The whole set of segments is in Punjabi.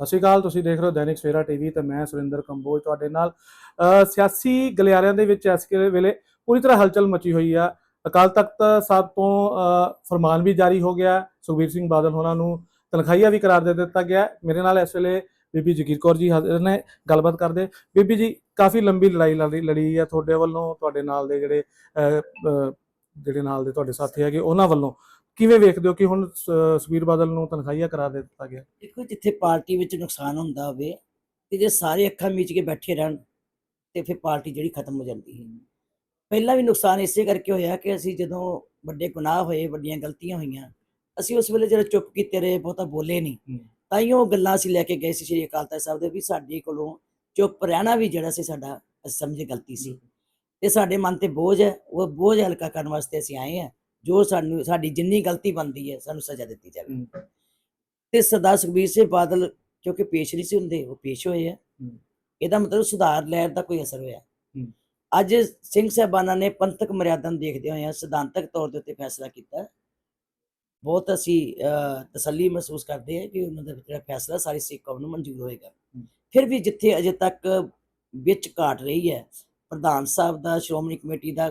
ਸਤਿ ਸ਼੍ਰੀ ਅਕਾਲ, ਤੁਸੀਂ ਦੇਖ ਰਹੇ ਹੋ ਦੈਨਿਕ ਸਵੇਰਾ ਟੀਵੀ ਤੇ ਮੈਂ ਸੁਰਿੰਦਰ ਕੰਬੋਜ ਤੁਹਾਡੇ ਨਾਲ। ਸਿਆਸੀ ਗਲਿਆਰਿਆਂ ਦੇ ਵਿੱਚ ਇਸ ਵੇਲੇ ਪੂਰੀ ਤਰ੍ਹਾਂ ਹਲਚਲ ਮਚੀ ਹੋਈ ਆ। ਅਕਾਲ ਤਖਤ ਸਾਹਿਬ ਤੋਂ ਫਰਮਾਨ ਵੀ ਜਾਰੀ ਹੋ ਗਿਆ। ਸੁਖਬੀਰ ਸਿੰਘ ਬਾਦਲ ਹੋਣਾ ਨੂੰ ਤਨਖਾਹੀਆ ਵੀ ਕਰਾਰ ਦੇ ਦਿੱਤਾ ਗਿਆ। ਮੇਰੇ ਨਾਲ ਇਸ ਵੇਲੇ ਬੀਬੀ ਜਗੀਰ ਕੌਰ ਜੀ ਹਾਜ਼ਰ ਨੇ, ਗੱਲਬਾਤ ਕਰਦੇ। ਬੀਬੀ ਜੀ, ਕਾਫੀ ਲੰਬੀ ਲੜਾਈ ਲੜੀ ਲੜੀ ਆ ਤੁਹਾਡੇ ਵੱਲੋਂ, ਤੁਹਾਡੇ ਨਾਲ ਦੇ ਜਿਹੜੇ ਜਿਹੜੇ ਨਾਲ ਦੇ ਤੁਹਾਡੇ ਸਾਥੀ ਹੈਗੇ, ਉਹਨਾਂ ਵੱਲੋਂ। ਕਿਵੇਂ ਵੇਖਦੇ ਹੋ ਕਿ ਹੁਣ ਸ- ਸੁਖਬੀਰ ਬਾਦਲ ਨੂੰ ਤਨਖਾਹੀਆ ਕਰਾਰ ਦੇ ਦਿੱਤਾ ਗਿਆ? ਦੇਖੋ ਜਿੱਥੇ ਪਾਰਟੀ ਵਿੱਚ ਨੁਕਸਾਨ ਹੁੰਦਾ ਹੋਵੇ ਤੇ ਜੇ ਸਾਰੇ ਅੱਖਾਂ ਮੀਚ ਕੇ ਬੈਠੇ ਰਹਿਣ ਤੇ ਫਿਰ ਪਾਰਟੀ ਜਿਹੜੀ ਖਤਮ ਹੋ ਜਾਂਦੀ ਹੈ। ਪਹਿਲਾਂ ਵੀ ਨੁਕਸਾਨ ਇਸੇ ਕਰਕੇ ਹੋਇਆ ਕਿ ਅਸੀਂ ਜਦੋਂ ਵੱਡੇ ਗੁਨਾਹ ਹੋਏ ਵੱਡੀਆਂ ਗਲਤੀਆਂ ਹੋਈਆਂ ਅਸੀਂ ਉਸ ਵੇਲੇ ਜਿਹੜਾ ਚੁੱਪ ਕੀਤੇ ਰਹੇ ਬਹੁਤਾ ਬੋਲੇ ਨਹੀਂ। ਤਾਂ ਹੀ ਉਹ ਗੱਲਾਂ ਅਸੀਂ ਲੈ ਕੇ ਗਏ ਸੀ ਸ਼੍ਰੀ ਅਕਾਲ ਤਖਤ ਸਾਹਿਬ ਦੇ ਵੀ ਸਾਡੇ ਕੋਲੋਂ ਚੁੱਪ ਰਹਿਣਾ ਵੀ ਜਿਹੜਾ ਸੀ ਸਾਡਾ ਅਸੀਂ ਸਮਝੇ ਗਲਤੀ ਸੀ। ਤੇ ਸਾਡੇ ਮਨ ਤੇ ਬੋਝ ਹੈ ਉਹ ਬੋਝ ਹਲਕਾ ਕਰਨ ਵਾਸਤੇ ਅਸੀਂ ਆਏ ਹਾਂ। ਜੋ ਸਾਨੂੰ ਸਾਡੀ ਜਿੰਨੀ ਗਲਤੀ ਬਣਦੀ ਹੈ ਸਾਨੂੰ ਸਜ਼ਾ ਦਿੱਤੀ ਜਾਵੇ। ਤੇ ਸਰਦਾਰ ਸੁਖਬੀਰ ਸਿੰਘ ਬਾਦਲ ਕਿਉਂਕਿ ਪੇਸ਼ ਨਹੀਂ ਸੀ ਹੁੰਦੇ ਉਹ ਪੇਸ਼ ਹੋਏ ਆ ਹੂੰ। ਇਹਦਾ ਮਤਲਬ ਸੁਧਾਰ ਲਹਿਰ ਦਾ ਕੋਈ ਅਸਰ ਹੋਇਆ। ਅੱਜ ਸਿੰਘ ਸਾਹਿਬਾਨਾਂ ਨੇ ਪੰਥਕ ਮਰਿਆਦਾ ਨੂੰ ਦੇਖਦੇ ਹੋਏ ਸਿਧਾਂਤਕ ਤੌਰ ਦੇ ਉੱਤੇ ਫੈਸਲਾ ਕੀਤਾ ਬਹੁਤ ਅਸੀਂ ਤਸੱਲੀ ਮਹਿਸੂਸ ਕਰਦੇ ਹਾਂ ਕਿ ਉਹਨਾਂ ਦਾ ਜਿਹੜਾ ਫੈਸਲਾ ਸਾਰੀ ਸਿੱਖ ਕੌਮ ਨੂੰ ਮਨਜ਼ੂਰ ਹੋਏਗਾ ਫਿਰ ਵੀ ਜਿੱਥੇ ਅਜੇ ਤੱਕ ਵਿੱਚ ਘਾਟ ਰਹੀ ਹੈ ਪ੍ਰਧਾਨ ਸਾਹਿਬ ਦਾ ਸ਼੍ਰੋਮਣੀ ਕਮੇਟੀ ਦਾ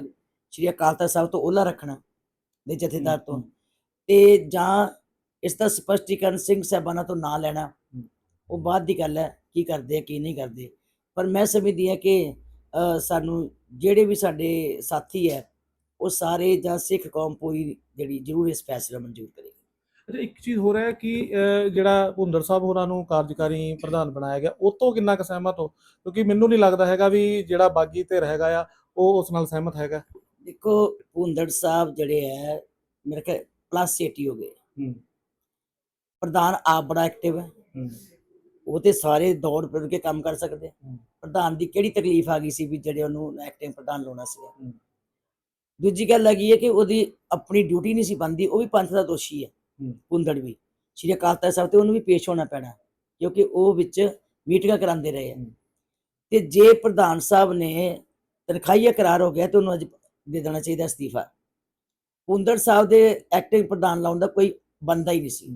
ਸ਼੍ਰੀ ਅਕਾਲ ਤਖਤ ਸਾਹਿਬ ਤੋਂ ਉਹਲਾ ਰੱਖਣਾ ਦੇ ਜਥੇਦਾਰ ਤੋਂ। ਤੇ ਜਾਂ ਇਸ ਦਾ ਸਪਸ਼ਟੀਕਰਨ ਸਿੰਘ ਸਾਹਿਬਾਨਾਂ ਤੋਂ ਨਾ ਲੈਣਾ ਉਹ ਬਾਅਦ ਦੀ ਗੱਲ ਹੈ ਕੀ ਕਰਦੇ ਆ ਕੀ ਨਹੀਂ ਕਰਦੇ। ਪਰ ਮੈਂ ਸਮਝਦੀ ਹਾਂ ਕਿ ਸਾਨੂੰ ਜਿਹੜੇ ਵੀ ਸਾਡੇ ਸਾਥੀ ਹੈ ਉਹ ਸਾਰੇ ਜਾਂ ਸਿੱਖ ਕੌਮ ਪੂਰੀ ਜਿਹੜੀ ਜ਼ਰੂਰ ਇਸ ਫੈਸਲਾ ਮਨਜ਼ੂਰ ਕਰੇਗੀ। ਅੱਛਾ ਇੱਕ ਚੀਜ਼ ਹੋ ਰਿਹਾ ਹੈ ਕਿ ਜਿਹੜਾ ਭੁੰਦਰ ਸਾਹਿਬ ਹੋਰਾਂ ਨੂੰ ਕਾਰਜਕਾਰੀ ਪ੍ਰਧਾਨ ਬਣਾਇਆ ਗਿਆ ਉਹ ਤੋਂ ਕਿੰਨਾ ਕੁ ਸਹਿਮਤ ਹੋ? ਕਿਉਂਕਿ ਮੈਨੂੰ ਨਹੀਂ ਲੱਗਦਾ ਹੈਗਾ ਵੀ ਜਿਹੜਾ ਬਾਗੀ ਤੇ ਰਹੇਗਾ ਆ ਉਹ ਉਸ ਨਾਲ ਸਹਿਮਤ ਹੈਗਾ। ਦੇਖੋ ਭੁੰਦੜ ਸਾਹਿਬ ਜਿਹੜੇ ਹੈ ਮੇਰੇ ਖਿਆਲ ਪਲੱਸ 80 ਹੋ ਗਏ। ਹੂੰ। ਪ੍ਰਧਾਨ ਆਪ ਬੜਾ ਐਕਟਿਵ ਹੈ। ਹੂੰ। ਉਹ ਤੇ ਸਾਰੇ ਦੌੜ ਫਿਰ ਕੇ ਕੰਮ ਕਰ ਸਕਦੇ। ਪ੍ਰਧਾਨ ਦੀ ਕਿਹੜੀ ਤਕਲੀਫ ਆ ਗਈ ਸੀ ਵੀ ਜਿਹੜੇ ਉਹਨੂੰ ਐਕਟਿੰਗ ਪ੍ਰਧਾਨ ਲਾਉਣਾ ਸੀ। ਦੂਜੀ ਗੱਲ ਹੈਗੀ ਹੈ ਕਿ ਉਹਦੀ ਆਪਣੀ ਡਿਊਟੀ ਨਹੀਂ ਸੀ ਬੰਦੀ ਉਹ ਵੀ ਪੰਥ ਦਾ ਦੋਸ਼ੀ ਹੈ। ਕੁੰਦੜ ਵੀ। ਸ਼੍ਰੀ ਅਕਾਲ ਤਖਤ ਸਾਹਿਬ ਤੇ ਉਹਨੂੰ ਵੀ ਪੇਸ਼ ਹੋਣਾ ਪੈਣਾ ਕਿਉਂਕਿ ਉਹ ਵਿੱਚ ਮੀਟਿੰਗਾਂ ਕਰਾਉਂਦੇ ਰਹੇ। ਤੇ ਜੇ ਪ੍ਰਧਾਨ ਸਾਹਿਬ ਨੇ ਤਨਖਾਹੀਆ ਕਰਾਰ ਹੋ ਗਿਆ ਤੇ ਉਹਨੂੰ ਅੱਜ ਦੇ ਦੇਣਾ ਚਾਹੀਦਾ ਅਸਤੀਫਾ। ਕੁੰਦੜ ਸਾਹਿਬ ਦੇ ਐਕਟਿੰਗ ਪ੍ਰਧਾਨ ਲਾਉਣ ਦਾ ਕੋਈ ਬੰਦਾ ਹੀ ਨਹੀਂ ਸੀ।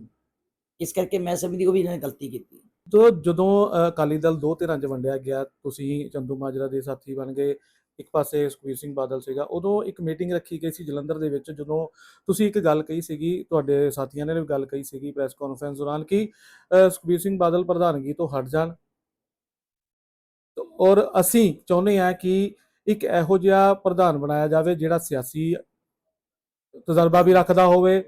ਇਸ ਕਰਕੇ ਮੈਂ ਸਮਝਦੀ ਉਹ ਵੀ ਇਹਨਾਂ ਨੇ ਗਲਤੀ ਕੀਤੀ। ਤੋ ਜਦੋਂ ਅਕਾਲੀ ਦਲ ਦੋ ਧਿਰਾਂ 'ਚ ਵੰਡਿਆ ਗਿਆ, ਤੁਸੀਂ ਚੰਦੂ ਮਾਜਰਾ ਦੇ ਸਾਥੀ ਬਣ ਗਏ, ਇੱਕ ਪਾਸੇ ਸੁਖਬੀਰ ਸਿੰਘ ਬਾਦਲ ਸੀਗਾ, ਉਦੋਂ ਇੱਕ ਮੀਟਿੰਗ ਰੱਖੀ ਗਈ ਸੀ ਜਲੰਧਰ ਦੇ ਵਿੱਚ, ਜਦੋਂ ਤੁਸੀਂ ਇੱਕ ਗੱਲ ਕਹੀ ਸੀਗੀ, ਤੁਹਾਡੇ ਸਾਥੀਆਂ ਨੇ ਵੀ ਗੱਲ ਕਹੀ ਸੀਗੀ ਪ੍ਰੈਸ ਕਾਨਫਰੰਸ ਦੌਰਾਨ ਕਿ ਸੁਖਬੀਰ ਸਿੰਘ ਬਾਦਲ ਪ੍ਰਧਾਨਗੀ ਤੋਂ ਹਟ ਜਾਣ। ਔਰ ਅਸੀਂ ਚਾਹੁੰਦੇ ਹਾਂ ਕਿ ਇੱਕ ਇਹੋ ਜਿਹਾ ਪ੍ਰਧਾਨ ਬਣਾਇਆ ਜਾਵੇ ਜਿਹੜਾ ਸਿਆਸੀ ਤਜਰਬਾ ਵੀ ਰੱਖਦਾ ਹੋਵੇ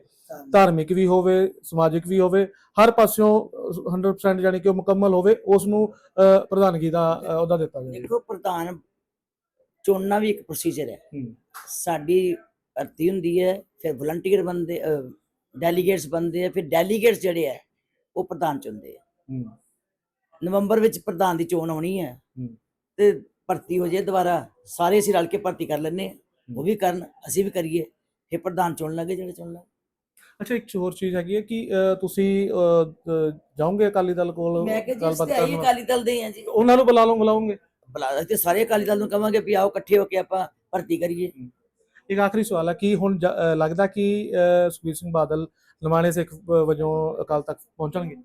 ਧਾਰਮਿਕ ਵੀ ਹੋਵੇ ਸਮਾਜਿਕ ਵੀ ਹੋਵੇ ਹਰ ਪਾਸਿਓਂ ਅਹ, 100% ਜਾਨੀ ਕਿ ਉਹ ਮੁਕੰਮਲ ਹੋਵੇ ਉਸ ਨੂੰ ਪ੍ਰਧਾਨਗੀ ਦਾ ਅਹ, ਅਹੁਦਾ ਦਿੱਤਾ ਜਾਵੇ। ਦੇਖੋ ਪ੍ਰਧਾਨ ਚੁਣਨਾ ਵੀ ਇੱਕ ਪ੍ਰੋਸੀਜਰ ਹੈ। ਸਾਡੀ ਭਰਤੀ ਹੁੰਦੀ ਹੈ ਫਿਰ ਵਲੰਟੀਅਰ ਬੰਦੇ ਡੈਲੀਗੇਟਸ ਬੰਦੇ ਆ ਫਿਰ ਡੈਲੀਗੇਟਸ ਜਿਹੜੇ ਆ ਉਹ ਪ੍ਰਧਾਨ ਚੁਣਦੇ ਆ। ਨਵੰਬਰ ਵਿੱਚ ਪ੍ਰਧਾਨ ਦੀ ਚੋਣ ਆਉਣੀ ਹੂੰ। ਤੇ ਭਰਤੀ ਹੋ ਜੇ ਦੁਬਾਰਾ ਸਾਰੇ ਅਸੀਂ ਰਲ ਕੇ ਭਰਤੀ ਕਰ ਲੈਨੇ ਆ ਉਹ ਵੀ ਕਰਨ ਅਸੀਂ ਵੀ ਕਰੀਏ। ਫਿਰ ਪ੍ਰਧਾਨ ਚੁਣ ਲਾਂਗੇ ਜਿਹੜੇ ਚੁਣ ਲਾਂਗੇ ਅੱਛਾ ਇੱਕ ਹੋਰ ਚੀਜ਼ ਹੈਗੀ ਹੈ ਕਿ ਤੁਸੀਂ ਜਾਓਗੇ ਅਕਾਲੀ ਦਲ ਕੋਲ ਮੈਂ ਕਿ ਆਈ ਕਰਨ ਅਕਾਲੀ ਦਲ ਦੇ ਆ ਜੀ। ਉਹਨਾਂ ਨੂੰ ਬੁਲਾ ਲਓ ਬੁਲਾਉਂਗੇ ਬੁਲਾ ਤੇ ਸਾਰੇ ਅਕਾਲੀ ਦਲ ਨੂੰ ਕਵਾਂਗੇ ਵੀ ਆਓ ਇਕੱਠੇ ਹੋ ਕੇ ਆਪਾਂ ਭਰਤੀ ਕਰੀਏ। ਇੱਕ ਆਖਰੀ ਸਵਾਲ ਹੈ ਕਿ ਹੁਣ ਜ- ਲੱਗਦਾ ਕਿ ਸੁਖਬੀਰ ਸਿੰਘ ਬਾਦਲ ਨਮਾਣੇ ਸਿੱਖ ਵਜੋਂ ਅਕਾਲ ਤੱਕ ਪਹੁੰਚਣਗੇ?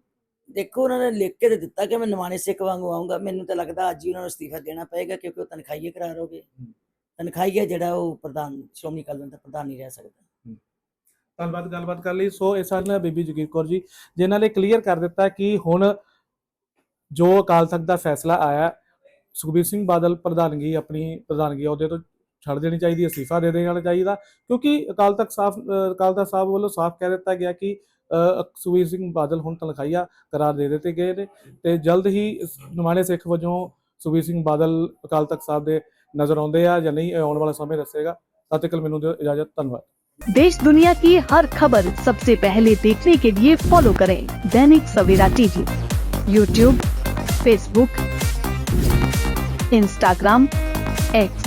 ਦੇਖੋ ਉਹਨਾਂ ਨੇ ਲਿਖ ਕੇ ਤੇ ਦਿੱਤਾ ਕਿ ਮੈਂ ਨਵਾਣੇ ਸਿੱਖ ਵਾਂਗੂ ਆਉਂਗਾ ਮੈਨੂੰ ਤਾਂ ਲੱਗਦਾ ਅੱਜ ਹੀ ਉਹਨਾਂ ਨੂੰ ਅਸਤੀਫਾ ਦੇਣਾ ਪਏਗਾ ਕਿਉਂਕਿ ਉਹ ਤਨਖਾਹੀਏ ਕਰਾਰ ਹੋ ਗਏ। ਤਨਖਾਹੀਆ ਜਿਹੜਾ ਉਹ ਪ੍ਰਧਾਨ ਸ਼੍ਰੋਮਣੀ ਅਕਾਲੀ ਦਲ ਦਾ ਪ੍ਰਧਾਨ ਨਹੀਂ ਰਹਿ ਸਕਦਾ। ਧੰਨਵਾਦ ਗੱਲਬਾਤ ਕਰ ਲਈ। ਸੋ ਇਸ ਨਾਲ ਬੀਬੀ ਜਗੀਰ ਕੌਰ ਜੀ ਜਿਨ੍ਹਾਂ ਨੇ ਕਲੀਅਰ ਕਰ ਦਿੱਤਾ ਕਿ ਹੁਣ ਜੋ ਅਕਾਲ ਤਖਤ ਦਾ ਫੈਸਲਾ ਆਇਆ ਸੁਖਬੀਰ ਸਿੰਘ ਬਾਦਲ ਪ੍ਰਧਾਨਗੀ ਆਪਣੀ ਪ੍ਰਧਾਨਗੀ ਅਹੁਦੇ ਤੋਂ ਛੱਡ ਦੇਣੀ ਚਾਹੀਦੀ ਅਸਤੀਫਾ ਦੇ ਦੇਣਾ ਚਾਹੀਦਾ ਕਿਉਂਕਿ ਅਕਾਲ ਤਖਤ ਸਾਫ ਅਕਾਲ ਤਖਤ ਸਾਹਿਬ ਵੱਲੋਂ ਸਾਫ਼ ਕਹਿ ਦਿੱਤਾ ਗਿਆ ਕਿ ਅ, ਸੁਖਬੀਰ ਸਿੰਘ ਬਾਦਲ ਹੁਣ ਤਨਖਾਹੀਆ ਕਰਾਰ ਦੇ ਦਿੱਤੇ ਗਏ ਨੇ ਤੇ ਜਲਦ ਹੀ ਇਸ ਨਿਮਾਣੇ ਸਿੱਖ ਵਜੋਂ ਸੁਖਬੀਰ ਸਿੰਘ ਬਾਦਲ ਅਕਾਲ ਤਖਤ ਸਾਹਿਬ ਦੇ ਨਜ਼ਰ ਆਉਂਦੇ ਆ ਜਾਂ ਨਹੀਂ ਇਹ ਆਉਣ ਵਾਲਾ ਸਮੇਂ ਦੱਸੇਗਾ ਤਦ ਤੱਕ ਮੈਨੂੰ ਦਿਓ ਇਜਾਜ਼ਤ ਧੰਨਵਾਦ देश दुनिया की हर खबर सबसे पहले देखने के लिए फॉलो करें Dainik Savera TV YouTube Facebook Instagram X